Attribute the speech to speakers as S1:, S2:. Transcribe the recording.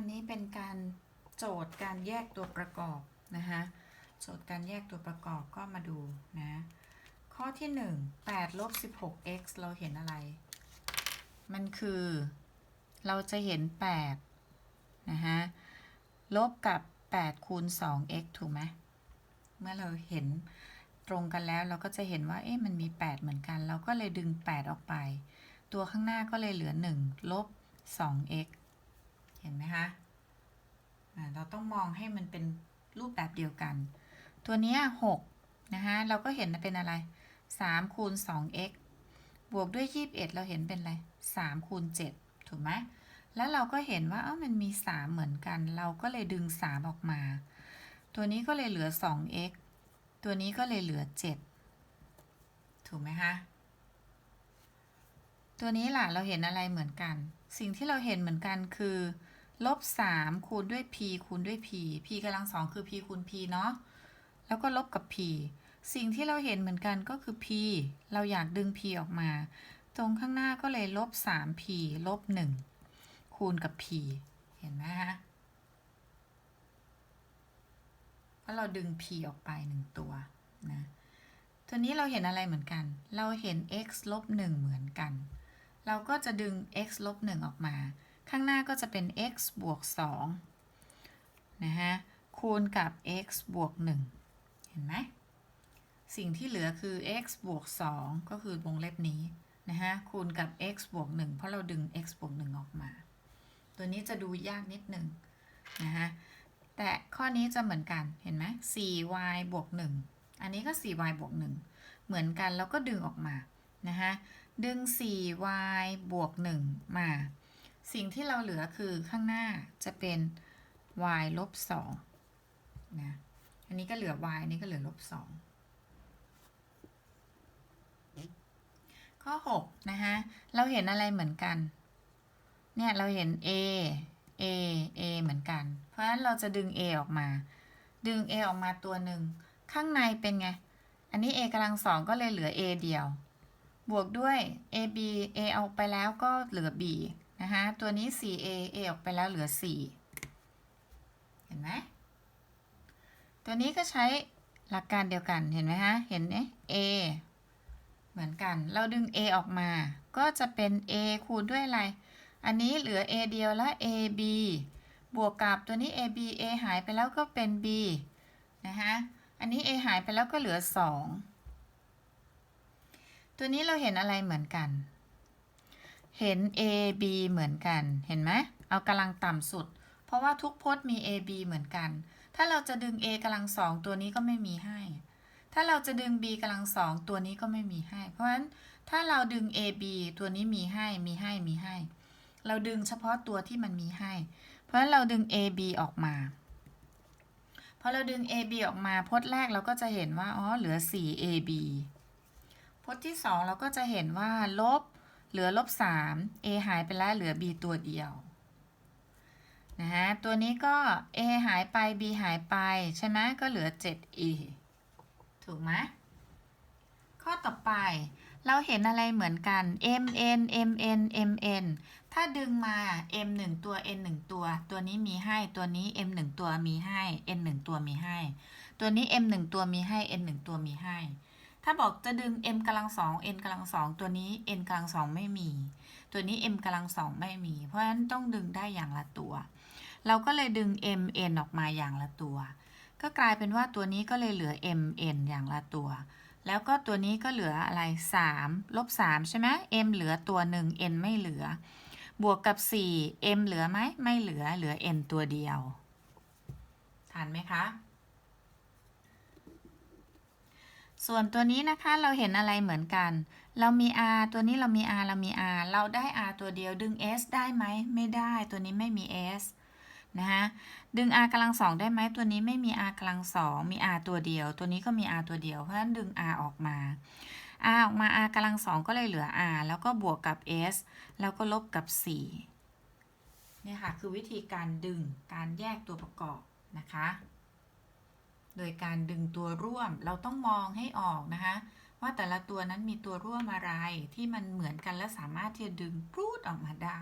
S1: อันนี้เป็นการโจทย์การแยกตัวประกอบนะคะโจทย์การแยกตัวประกอบก็มาดูนะ ข้อที่ 1 8ลบ 16x เราเห็นอะไร มันคือ เราจะเห็น 8 นะคะลบกับ 8 คูณ 2x ถูกไหม เมื่อเราเห็นตรงกันแล้วเราก็จะเห็นว่า เอ๊ะ มันมี 8 เหมือนกัน เราก็เลยดึง 8 ออกไป ตัวข้างหน้าก็เลยเหลือ 1 ลบ 2x เห็นไหมคะเราต้องมองให้มันเป็นรูปแบบเดียวกัน ตัวนี้6นะคะเราก็เห็นเป็นอะไร3คูณ 2x บวกด้วย 21 เราเห็นเป็นอะไร3คูณ 7 ถูกไหมแล้วเราก็เห็นว่าเอ้ามันมี 3 เหมือนกัน เราก็เลยดึง 3 ออกมา ตัวนี้ก็เลยเหลือ 2x ตัวนี้ก็เลยเหลือ 7 ถูกไหมคะ ตัวนี้ล่ะเราเห็นอะไรเหมือนกัน สิ่งที่เราเห็นเหมือนกันคือ ลบ3คูณด้วย p คูณด้วย p p กำลังสองคือ p คูณ p เนาะแล้วก็ลบกับ p สิ่งที่เราเห็นเหมือนกันก็คือ p เราอยากดึง p ออกมา ตรงข้างหน้าก็เลยลบ 3p ลบ 1 คูณกับ p เห็นไหมฮะเพราะเราดึง p ออกไป 1 ตัวนะตัวนี้เราเห็นอะไรเหมือนกัน เราเห็น x ลบ 1 เหมือนกัน เราก็จะดึง x ลบ 1 ออกมา ข้างหน้าก็จะเป็น x บวก2นะฮะ คูณกับ x บวก 1 เห็นไหม สิ่งที่เหลือคือ x บวก 2 ก็คือวงเล็บนี้นะฮะ คูณกับ x บวก 1 เพราะเราดึง x บวก 1 ออกมา ตัวนี้จะดูยากนิดหนึ่งนะฮะ แต่ข้อนี้จะเหมือนกัน เห็นไหม 4y บวก 1 อันนี้ก็ 4y บวก 1 เหมือนกันแล้วก็ดึงออกมา นะฮะ ดึง 4y บวก 1 มา สิ่งที่เราเหลือคือข้างหน้าจะเป็น y ลบ2นะ อันนี้ก็เหลือ y อันนี้ก็เหลือลบ2ข้อ 6 นะคะเราเห็นอะไรเหมือนกัน เนี่ย เราเห็น a a a เหมือนกัน เพราะฉะนั้นเราจะดึง a ออกมา ดึง a ออกมาตัวหนึ่ง ข้างในเป็นไง อันนี้ a กำลังสองก็เลยเหลือ a เดียว บวกด้วย ab a เอาไปแล้วก็เหลือ b นะคะตัวนี้ 4a a ออกไปแล้วเหลือ 4 เห็นไหมตัวนี้ก็ใช้หลักการเดียวกันเห็นไหมฮะ เห็นไหม a เหมือนกัน เราดึง a ออกมา ก็จะเป็น a คูณด้วยอะไร อันนี้เหลือ a เดียวและ ab บวกกับตัวนี้ ab a หายไปแล้วก็เป็น b นะคะอันนี้ a หายไปแล้วก็เหลือ 2 ตัวนี้เราเห็นอะไรเหมือนกัน เห็น a b เหมือนกัน เห็นไหม เอากำลังต่ำสุด เพราะว่าทุกพจน์มี a b เหมือนกัน ถ้าเราจะดึง a กำลังสองตัวนี้ก็ไม่มีให้ ถ้าเราจะดึง b กำลังสองตัวนี้ก็ไม่มีให้ เพราะฉะนั้นถ้าเราดึง a b ตัวนี้มีให้ มีให้ มีให้ เราดึงเฉพาะตัวที่มันมีให้ เพราะฉะนั้นเราดึง a b ออกมาพอเราดึง a b ออกมาพจน์แรกเราก็จะเห็นว่า อ๋อ เหลือ 4 a b พจน์ที่ 2 เราก็จะเห็นว่า ลบ เหลือลบ3 a หายไปแล้วเหลือ b ตัวเดียวนะฮะตัวนี้ก็ a หายไป b หายไป ใช่ไหมก็เหลือ 7a ถูกไหมข้อต่อไปเราเห็นอะไรเหมือนกัน mn mn mn ถ้าดึงมา m 1ตัว n 1ตัว ตัวนี้มีให้ ตัวนี้ m 1ตัวมีให้ n 1ตัวมีให้ ตัวนี้ m 1ตัวมีให้ n 1ตัวมีให้ ถ้าบอกจะดึง m กำลังสอง n กำลังสองตัวนี้ n กำลังสองไม่มี ตัวนี้ m กำลังสองไม่มี เพราะฉะนั้นต้องดึงได้อย่างละตัว เราก็เลยดึง m n ออกมาอย่างละตัว ก็กลายเป็นว่าตัวนี้ก็เลยเหลือ m n อย่างละตัว แล้วก็ตัวนี้ก็เหลืออะไร3ลบ3ใช่ไหม m เหลือตัวหนึ่ง n ไม่เหลือ บวกกับ 4 m เหลือไหมไม่เหลือเหลือ n ตัวเดียวทันไหมคะ ส่วนตัวนี้นะคะเราเห็นอะไรเหมือนกัน เรามี r ตัวนี้เรามี r เรามี r เราได้ r ตัวเดียวดึง s ได้ไหมไม่ได้ตัวนี้ไม่มี s นะคะดึง r กำลังสองได้ไหมตัวนี้ไม่มี r กำลังสองมี r ตัวเดียว ตัวนี้ก็มี r ตัวเดียวเพราะฉะนั้นดึง r ออกมา r ออกมา r กำลังสองก็เลยเหลือ r แล้วก็บวกกับ s แล้วก็ลบกับ4เนี่ยค่ะคือวิธีการดึงการแยกตัวประกอบนะคะ โดยการดึงตัวร่วมเราต้องมองให้ออกนะคะ ว่าแต่ละตัวนั้นมีตัวร่วมอะไรที่มันเหมือนกันและสามารถที่จะดึงพรูดออกมาได้